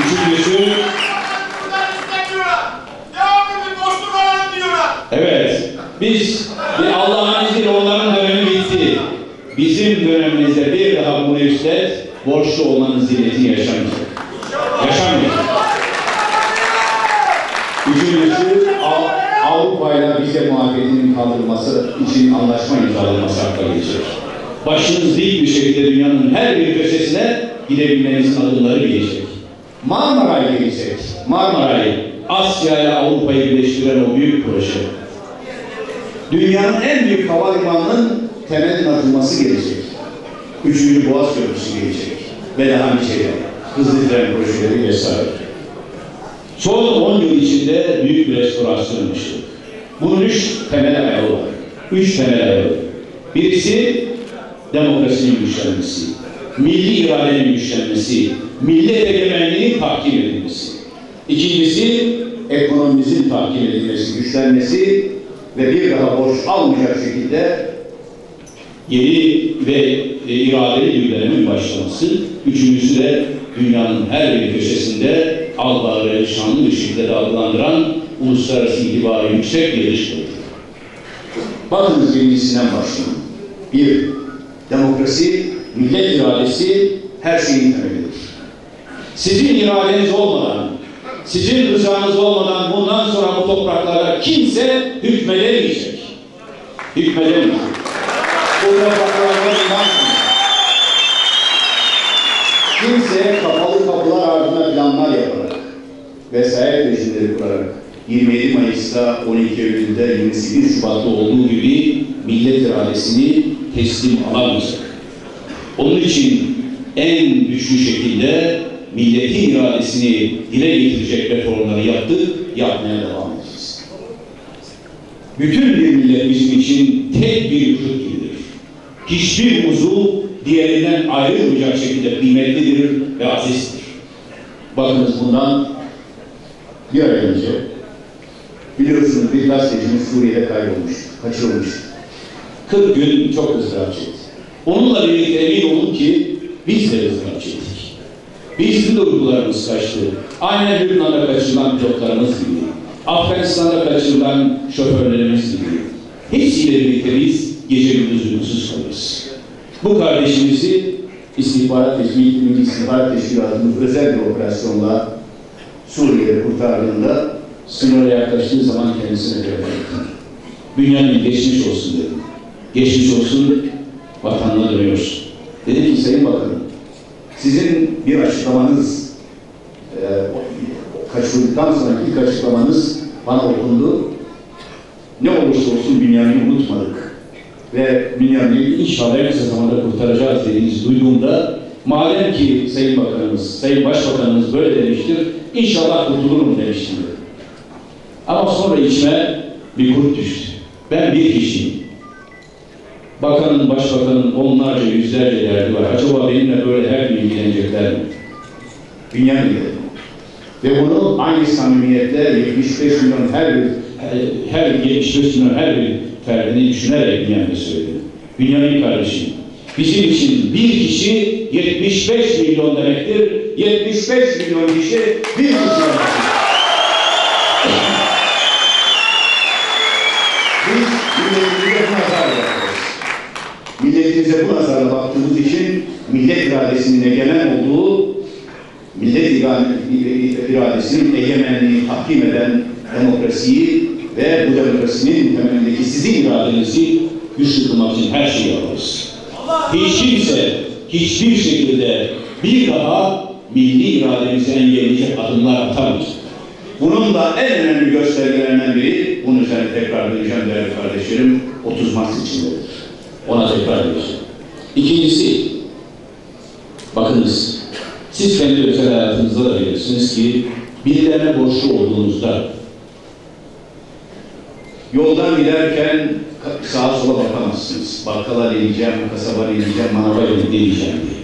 Üçüncüsü, evet, biz Allah'ın izniyle onların dönemi bitti. Bizim dönemimizde bir daha bu üstet borçlu olmanın ziynetini yaşamayacak. Yaşamayacak. Üçüncüsü, Av- Avrupa ile vize muhabbetinin kaldırılması için anlaşma imzalanması hakkı gelecek. Başınız dik bir şekilde dünyanın her bir köşesine gidebilmenizin adımları gelecek. Marmaray gelecek. Marmaray, Asya ile Avrupa'yı birleştiren o büyük proje. Dünyanın en büyük havalimanının temelin atılması gelecek. Üçüncü Boğaz Köprüsü gelecek. Ve daha bir şeyler. Hızlı tren projeleri vesaire. Son 10 yıl içinde büyük bir restorasyon yapmıştık. Bunun üç temel ayağı var. Üç temel ayağı. Birisi demokrasinin güçlenmesi, milli iradenin güçlenmesi, millet egemenliğinin tahkim edilmesi. İkincisi ekonomimizin tahkim edilmesi, güçlenmesi ve bir daha borç almayacak şekilde yeni ve e, iradeli bir dönemin başlaması. Üçüncüsü de dünyanın her bir köşesinde Allah'ı şanlı bir şekilde adlandıran uluslararası itibarı yüksek bir politika. Bakınız birincisinden başlayalım. Bir, demokrasi, millet iradesi her şeyin temelidir. Sizin iradeniz olmadan, sizin rızanız olmadan bundan sonra bu topraklara kimse hükmedemeyecek. Hükmedemeyecek. Bu topraklarda inanmıyor. Kimse kapalı kapılar ardında planlar yaparak vesayet rejimleri kurarak 27 Mayıs'ta 12 Eylül'de 28 Şubat'ta olduğu gibi millet iradesini teslim alamayacak. Onun için en güçlü şekilde milletin iradesini dile getirecek reformları yaptık, yapmaya devam edeceğiz. Bütün bir millet bizim için tek bir vücut gibidir. Hiçbir uzuv diğerinden ayrılmayacak şekilde kıymetlidir ve azizdir. Bakınız bundan bir ay önce biliyorsunuz bir gazetecimiz Suriye'de kaybolmuş, kaçırılmış. 40 gün çok ızdırap çekti. Onunla birlikte emin olun ki biz de ızdırap çektik. Bizim de uykularımız kaçtı. Aynen Lübnan'da kaçırılan pilotlarımız gibi. Afganistan'da kaçırılan şoförlerimiz gibi. Birlikte biz gece gündüz uykusuz kalırız. Bu kardeşimizi istihbarat Teşkilatı, İstihbarat Teşkilatımız özel bir operasyonla Suriye'de kurtardığında sınıra yaklaştığı zaman kendisine ettim. Bünyamin geçmiş olsun dedim. Geçmiş olsun, vatanına dönüyorsun. Dedim ki Sayın Bakanım, sizin bir açıklamanız, e, kaçırıldıktan sonraki ilk açıklamanız bana okundu. Ne olursa olsun Bünyamin'i unutmadık. Ve Bünyamin'i inşallah en kısa zamanda kurtaracağız dediğinizi duyduğumda madem ki Sayın Bakanımız, Sayın Başbakanımız böyle demiştir, inşallah kurtulurum demiştim. Ama sonra içime bir kurt düştü. Ben bir kişiyim. Bakanın, başbakanın onlarca, yüzlerce derdi var. Acaba benimle böyle her gün ilgilenecekler mi? Bünyamin dedim. Ve bunu aynı samimiyetle 75 milyon her bir her 75 milyon her bir ferdini düşünerek Bünyamin'e söyledim. Bünyamin kardeşim, bizim için bir kişi 75 milyon demektir. 75 milyon kişi bir kişi demektir. Biz milletimize bu nazarla bakıyoruz. Bu nazarla baktığımız için millet iradesinin egemen olduğu, millet irade- iradesinin egemenliğini tahkim eden demokrasiyi ve bu demokrasinin temelindeki sizin iradenizi güçlü kılmak için her şeyi yaparız. Hiç kimse hiçbir şekilde bir daha milli irademizi engelleyecek adımlar atamayacak. Bunun da en önemli göstergelerinden biri, bunun üzerine tekrar diyeceğim değerli kardeşlerim, 30 Mart seçimleridir. Ona tekrar edeceğim. İkincisi, bakınız, siz kendi özel hayatınızda da bilirsiniz ki birilerine borçlu olduğunuzda yoldan giderken sağa sola bakamazsınız. Bakkala diyeceğim, kasaba diyeceğim, manava diyeceğim diye.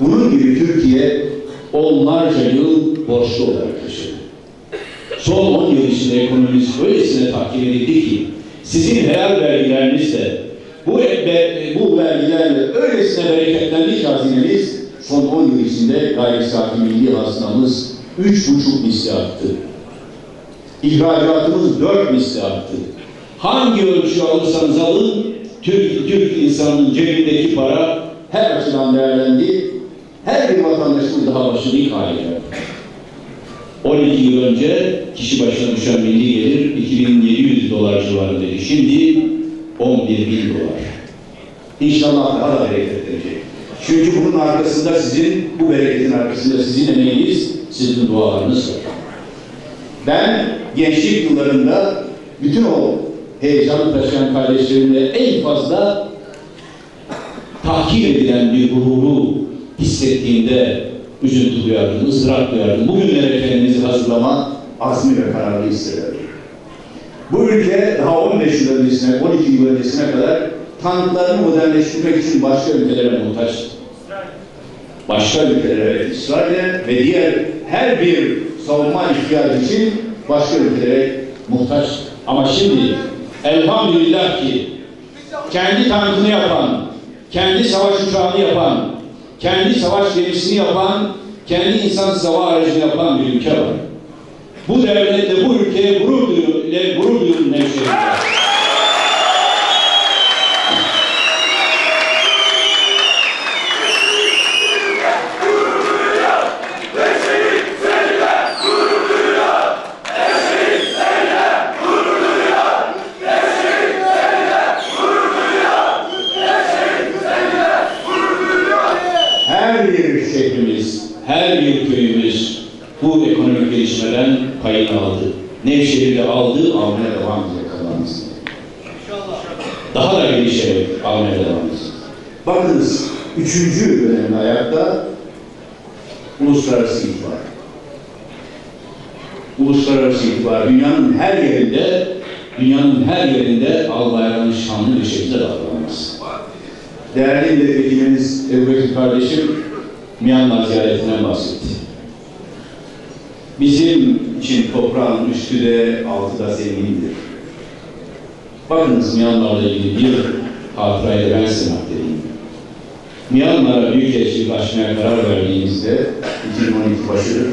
Bunun gibi Türkiye onlarca yıl borçlu olarak yaşadı. Son 10 yıl içinde ekonomimiz öylesine takip edildi ki sizin helal vergilerinizle bu, be- bu vergilerle öylesine bereketlendi ki hazinemiz son 10 yıl içinde gayri safi milli üç buçuk misli arttı. İhracatımız dört misli arttı. Hangi ölçü alırsanız alın, Türk, Türk insanının cebindeki para her açıdan değerlendi. Her bir vatandaşımız daha başını ilk hale geldi. 12 yıl önce kişi başına düşen milli gelir 2700 dolar civarındaydı. Şimdi 11 bin dolar. İnşallah daha da bereketlenecek. Çünkü bunun arkasında sizin, bu bereketin arkasında sizin emeğiniz, sizin dualarınız var. Ben gençlik yıllarında bütün o heyecanı taşıyan kardeşlerimle en fazla tahkir edilen bir gururu hissettiğimde üzüntü duyardım, ızdırap duyardım. Bugünlere kendimizi hazırlama azmi ve kararlı hissederdim. Bu ülke daha 15 yıl öncesine, 12 yıl öncesine kadar tanklarını modernleştirmek için başka ülkelere muhtaçtı. Başka ülkelere, İsrail'e ve diğer her bir savunma ihtiyacı için başka ülkelere muhtaç. Ama şimdi elhamdülillah ki kendi tankını yapan, kendi savaş uçağını yapan, kendi savaş gemisini yapan, kendi insansız hava aracını yapan bir ülke var. Bu devletle, bu ülkeye gurur duyuyor, ile gurur duyuyor Nevşehir'de. her bir şehrimiz, her bir köyümüz bu ekonomik gelişmeden payını aldı. Nevşehir'de aldı, almaya devam edecek Allah'ımız. Daha da gelişerek almaya devam edecek. Bakınız, üçüncü önemli ayakta uluslararası itibar. Uluslararası itibar dünyanın her yerinde, dünyanın her yerinde albayrakın şanlı bir şekilde davranması. Değerli milletvekilimiz Ebu kardeşim Myanmar ziyaretinden bahsetti. Bizim için toprağın üstü de altı da zengindir. Bakınız Myanmar'la ilgili bir hatırayı da ben size. Myanmar'a Büyükelçilik açmaya karar verdiğimizde 2012 başıdır.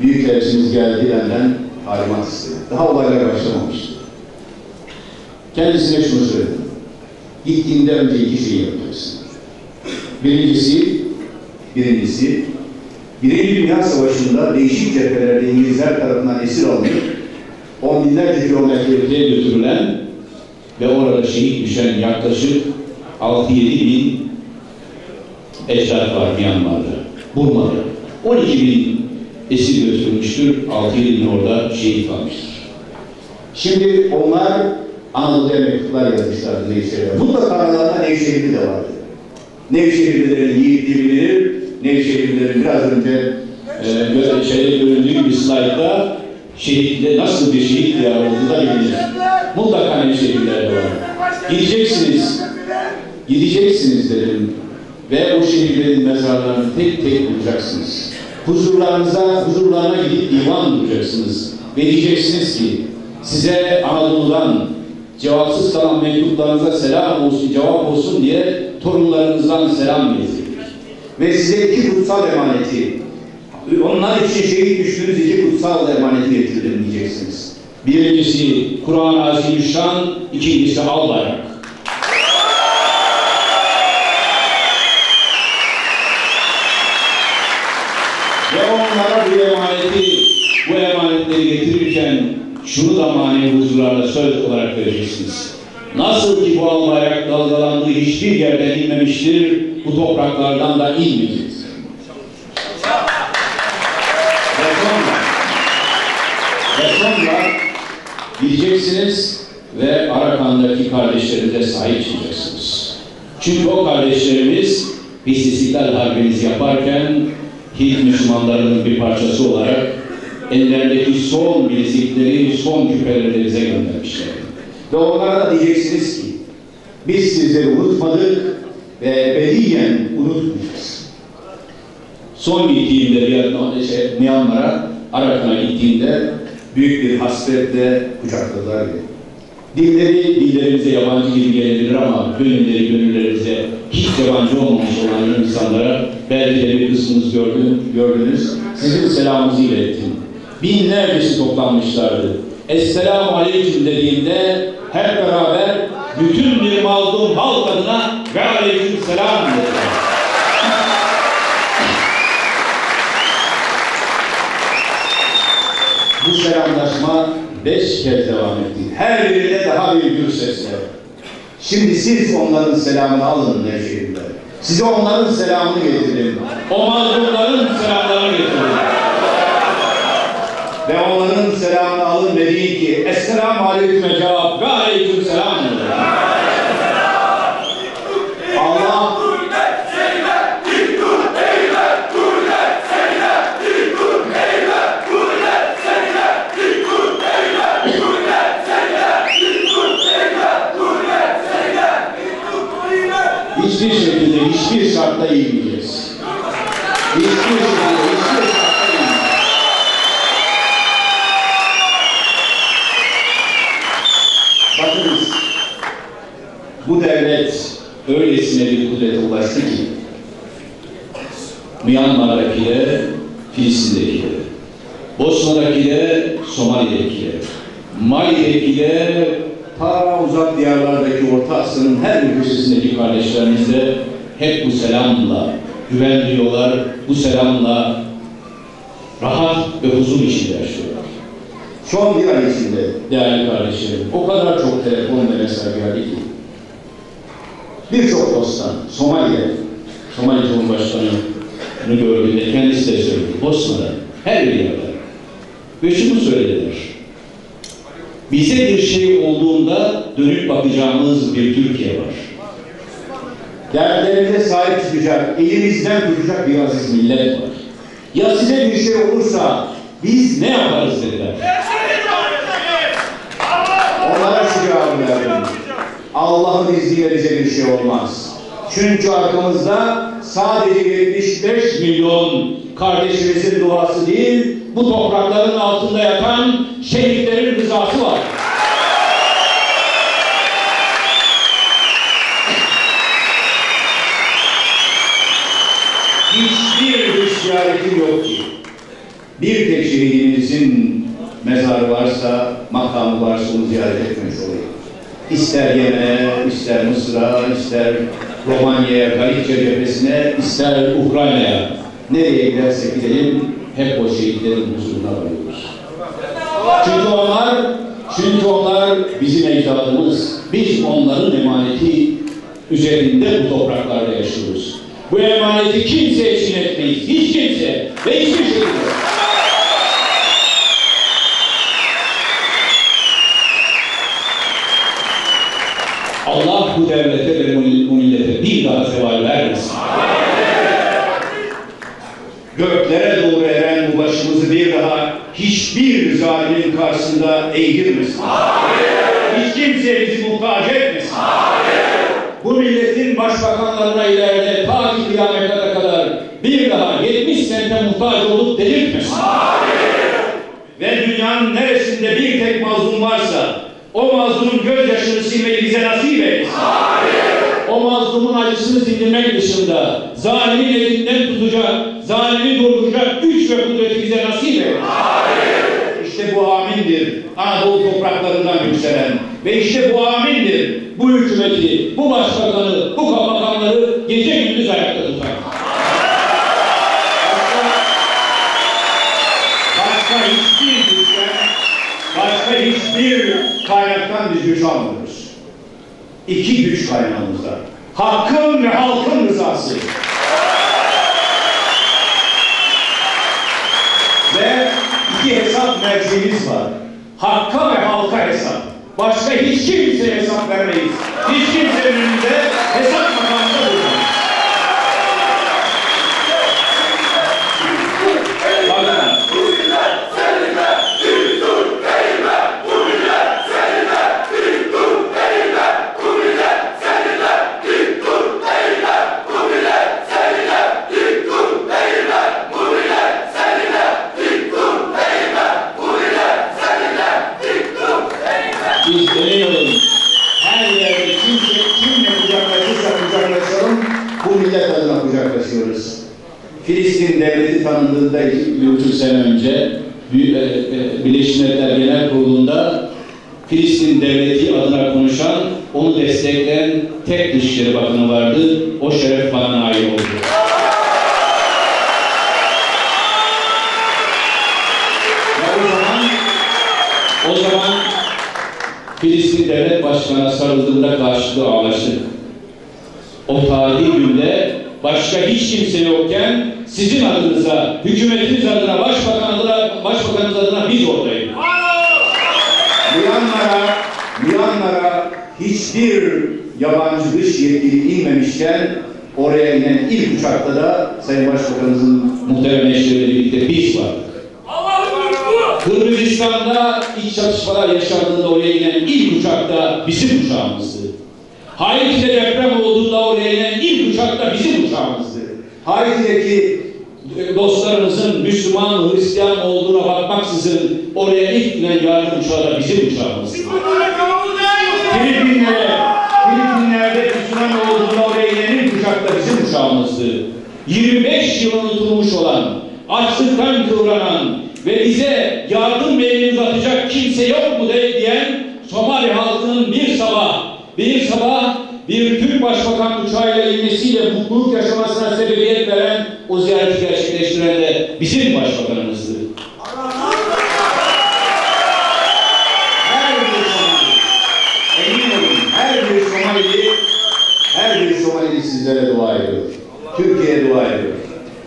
Büyükelçimiz geldi benden talimat istedi. Daha olaylar başlamamıştı. Kendisine şunu söyledim. Gittiğinde önce iki şey yapacaksın. Birincisi, birincisi, Birinci Dünya Savaşı'nda değişik cephelerde İngilizler tarafından esir alınıp on binlerce kilometre öteye götürülen ve orada şehit düşen yaklaşık 6-7 bin ecdat var Myanmar'da, Burma'da. 12 bin esir götürülmüştür, 6-7 bin orada şehit kalmıştır. Şimdi onlar Anadolu'ya mektuplar yazmışlardı Nevşehir'e. Mutlaka aralarında Nevşehirli de vardı. Nevşehirlilerin yiğitliği bilinir, Nevşehirlilerin biraz önce e, şeyde göründüğü gibi slaytta şehitle nasıl bir şehit diyarı olduğu da bilinir. Mutlaka Nevşehirliler de var. Gideceksiniz, gideceksiniz dedim ve o şehirlerin mezarlarını tek tek bulacaksınız. Huzurlarınıza, huzurlarına gidip divan bulacaksınız. Ve diyeceksiniz ki size Anadolu'dan cevapsız kalan mektuplarınıza selam olsun, cevap olsun diye torunlarınızdan selam getirdik. Ve size iki kutsal emaneti, onlar için şehit düştüğünüz iki kutsal emaneti getirdim diyeceksiniz. Birincisi Kur'an-ı Azimüşşan, ikincisi. Ve onlara bu emaneti, bu emanetleri getirirken şunu da manevi huzurlarla söz olarak vereceksiniz. Nasıl ki bu al bayrak dalgalandığı hiçbir yerden inmemiştir, bu topraklardan da inmeyecek. Ve sonra gideceksiniz ve Arakan'daki kardeşlerinize sahip çıkacaksınız. Çünkü o kardeşlerimiz biz İstiklal Harbimizi yaparken Hint Müslümanlarının bir parçası olarak ellerindeki son bilezikleri, son küpeleri göndermişler. Ve onlara da diyeceksiniz ki biz sizleri unutmadık ve ebediyen unutmayacağız. Son gittiğimde Riyad- şey, Myanmar'a, Arakan'a gittiğimde büyük bir hasretle kucakladılar beni. Dilleri dillerimize yabancı gibi gelebilir ama gönülleri gönüllerinize hiç yabancı olmamış olan insanlara belki de bir kısmınız gördünüz, gördünüz sizin selamınızı ilettim. Binlercesi toplanmışlardı. Esselamu Aleyküm dediğimde hep beraber bütün bir mazlum halk adına ve Aleyküm Selam dediler. Bu selamlaşma beş kez devam etti. Her birine daha bir gür sesle. Şimdi siz onların selamını alın Nevşehir'de. Size onların selamını getirin. O mazlumların selamlarını getirin. Ve onların selamını alın ve deyin ki Esselamu Aleyküm cevap ve Aleyküm Selam. Allah hiçbir şekilde, hiçbir şartla eğilmeyeceğiz. Hiçbir şekilde, hiçbir şartla eğilmeyeceğiz. Bakınız, bu devlet öylesine bir kudrete ulaştı ki, Myanmar'daki de, Filistin'deki de, Bosna'daki de, Somali'deki de, Mali'deki de, ta uzak diyarlardaki Orta Asya'nın her bir köşesindeki kardeşlerimiz de hep bu selamla güven duyuyorlar, bu selamla rahat ve huzur içinde yaşıyorlar. Son bir ay içinde. Değerli kardeşlerim, o kadar çok telefon ve mesaj geldi ki, birçok dosttan, Somali'de, Somali Cumhurbaşkanı'nı gördüğünde kendisi de söyledi, Bosna'da, her bir yerde. Ve şunu söylediler, bize bir şey olduğunda dönüp bakacağımız bir Türkiye var. Dertlerimize sahip çıkacak, elimizden tutacak bir aziz millet var. Ya size bir şey olursa biz ne yaparız dediler. Onlara şu cevabı verdim. Allah'ın izniyle bize bir şey olmaz. Çünkü arkamızda sadece 75 milyon kardeşimizin duası değil, bu toprakların altında yatan şehitlerin rızası var. Hiçbir dış ziyaretim yok ki. Bir tek mezarı varsa, makamı varsa onu ziyaret etmiş olayım. İster Yemen'e, ister Mısır'a, ister Romanya'ya, Galicia cephesine, ister Ukrayna'ya. Nereye gidersek gidelim, hep o şehitlerin huzuruna varıyoruz. Çünkü onlar, çünkü onlar bizim ecdadımız. Biz onların emaneti üzerinde bu topraklarda yaşıyoruz. Bu emaneti kimse için etmeyiz. Hiç kimse ve hiçbir şekilde. Allah bu devlete ve bu millete bir daha zeval vermesin. Göklere doğru eren bu başımızı bir daha hiçbir zalimin karşısında eğdirmesin. Hiç kimse bizi muhtaç etmesin. Bu milletin başbakanlarına ileride ta ki kıyamete kadar bir daha 70 sente muhtaç olup delirtmesin. Ve dünyanın neresinde bir tek mazlum varsa o mazlumun gözyaşını silmeyi bize nasip eylesin. O mazlumun acısını sindirmek dışında zalimin elinden tutacak, zalimi durduracak güç ve kudreti bize nasip. İşte bu amindir Anadolu topraklarından yükselen ve işte bu amindir bu hükümeti, bu başbakanı, bu kaymakamları gece gündüz ayakta tutan. Başka, başka hiçbir güçten, başka hiçbir kaynaktan biz güç almıyoruz. İki güç kaynağımız var. Hakkın ve halkın rızası. ve iki hesap merceğimiz var. Hakka ve halka hesap. Başka hiç kimseye hesap vermeyiz. Hiç kimsenin önünde hesap makamında durmayız. Bakın. Biz deneyelim. Her yerde kimse kimle kucaklaşırsa kucaklaşalım. Bu millet adına kucaklaşıyoruz. Filistin devleti tanındığında bir buçuk sene önce Büyük- e, e, Birleşmiş Milletler Genel Kurulu'nda Filistin devleti adına konuşan, onu destekleyen tek Dışişleri Bakanı vardı. O şeref bana ait oldu. Ve o zaman, o zaman Filistin Devlet Başkanı'na sarıldığında karşılığı ağlaştık. O tarihi günde başka hiç kimse yokken sizin adınıza, hükümetiniz adına, başbakan adına, başbakanınız adına biz oradaydık. Myanmar'a, Myanmar'a hiçbir yabancı dış yetkili inmemişken oraya inen ilk uçakta da Sayın Başbakanımızın muhterem eşleriyle birlikte biz vardık. Kırgızistan'da iç çatışmalar yaşandığında oraya inen ilk uçakta bizim uçağımızdı. Haiti'de deprem olduğunda oraya inen ilk uçakta bizim uçağımızdı. Haiti'deki dostlarımızın Müslüman, Hristiyan olduğuna bakmaksızın oraya ilk inen yardım uçağı da bizim uçağımızdı. Filipinlere, Filipinler'de tsunami olduğunda oraya inen ilk uçak da bizim uçağımızdı. 25 yıl unutulmuş olan, açlıktan kıvranan ve bize yardım elini uzatacak kimse yok mu diyen Somali halkının bir sabah, bir sabah bir Türk Başbakan uçağıyla inmesiyle mutluluk yaşamasına sebebiyet veren o ziyareti gerçekleştiren de bizim başbakanımızdı. Her bir Somali, emin olun her bir Somali, her bir Somali sizlere dua ediyor. Türkiye'ye dua ediyor.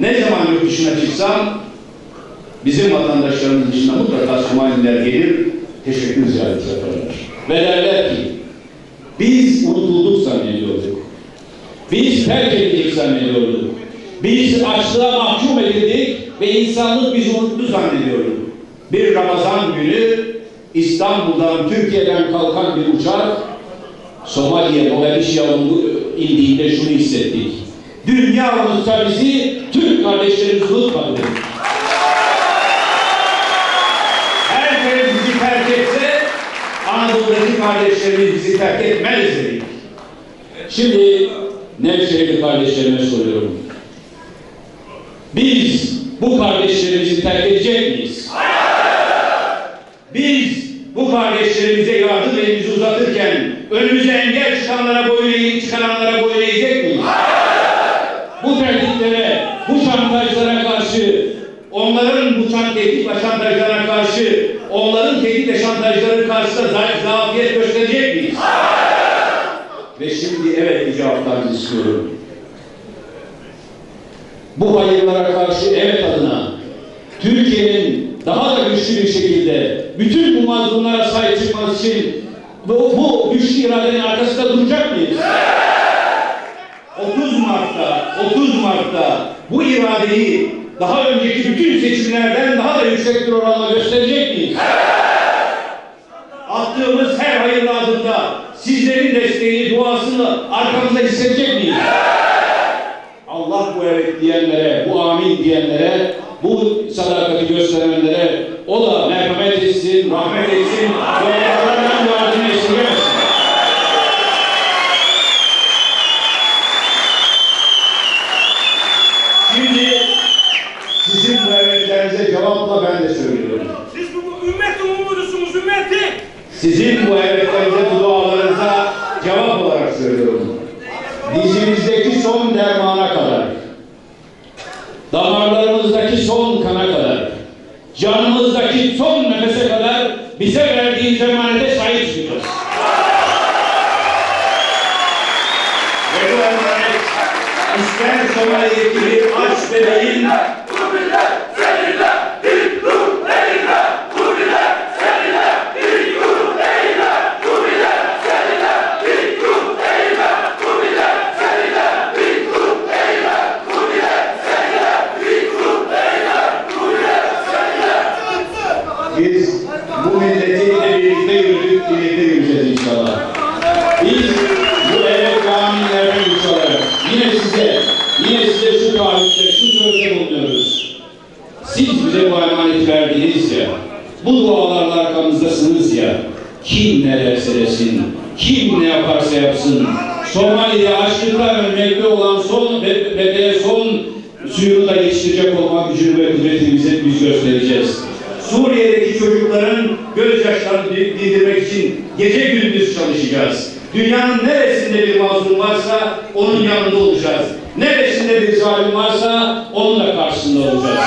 Ne zaman yurt dışına çıksam bizim vatandaşlarımız dışında mutlaka Somaliler gelir, teşekkür ziyareti yaparlar. Ve derler ki, biz unutulduk zannediyorduk. Biz terk edildik zannediyorduk. Biz açlığa mahkum edildik ve insanlık bizi unuttu zannediyorduk. Bir Ramazan günü İstanbul'dan, Türkiye'den kalkan bir uçak Somali'ye, Mogadishu'ya indiğinde şunu hissettik. Dünya unutsa bizi, Türk kardeşlerimiz unutmadı. dedik. Herkes bizi terk etse, Anadolu'daki kardeşlerimiz bizi terk etmez dedik. Şimdi Nevşehirli kardeşlerime soruyorum. Biz bu kardeşlerimizi terk edecek miyiz? Biz bu kardeşlerimize yardım elimizi uzatırken önümüze engel çıkanlara boyun eğip çıkaranlara boyun eğecek miyiz? Bu tehditlere, bu şantajlara karşı, onların bu tehdit ve şantajlara karşı, onların tehdit ve şantajları karşısında za- zafiyet gösterecek miyiz? Ve şimdi evet bir cevaplarınızı istiyorum. Bu hayırlara karşı evet adına Türkiye'nin daha da güçlü bir şekilde bütün bu mazlumlara sahip çıkması için bu, bu güçlü iradenin arkasında duracak mıyız? 30 Mart'ta 30 Mart'ta bu iradeyi daha önceki bütün seçimlerden daha da yüksek bir oranla gösterecek miyiz? Attığımız her hayırlı adımda sizlerin desteğini, duasını arkamızda hissedecek miyiz? Allah bu evet diyenlere, bu amin diyenlere, bu sadakati gösterenlere o da merhamet etsin, rahmet etsin ve onlardan yardım esirgemesin. Şimdi sizin bu evetlerinize cevapla ben de söylüyorum. Siz bu ümmetin umudusunuz, ümmeti. Sizin bu evetlerinize, bu dualarınıza cevap olarak söylüyorum. Dizimizdeki son dermana kadar, damarlarımızdaki son kana kadar, canımızdaki son nefese kadar bize verdiğin emanete sahip çıkacağız. Ve bu emanet ister bir aç bebeğin Biz bu milletiyle birlikte yürüdük, birlikte yürüyeceğiz inşallah. Biz bu evet ve aminlerden güç alarak yine size, yine size şu sözde bulunuyoruz. Siz bize bu emaneti verdiniz ya, bu dualarla arkamızdasınız ya, kim ne derse desin, kim ne yaparsa yapsın, Somali'de açlıktan ölmekte olan son be- bebeğe son suyunu da geçirecek olma gücünü ve kudretimizi biz göstereceğiz. Suriye'deki çocukların gözyaşlarını di- dindirmek için gece gündüz çalışacağız. Dünyanın neresinde bir mazlum varsa onun yanında olacağız. Neresinde bir zalim varsa onun da karşısında olacağız.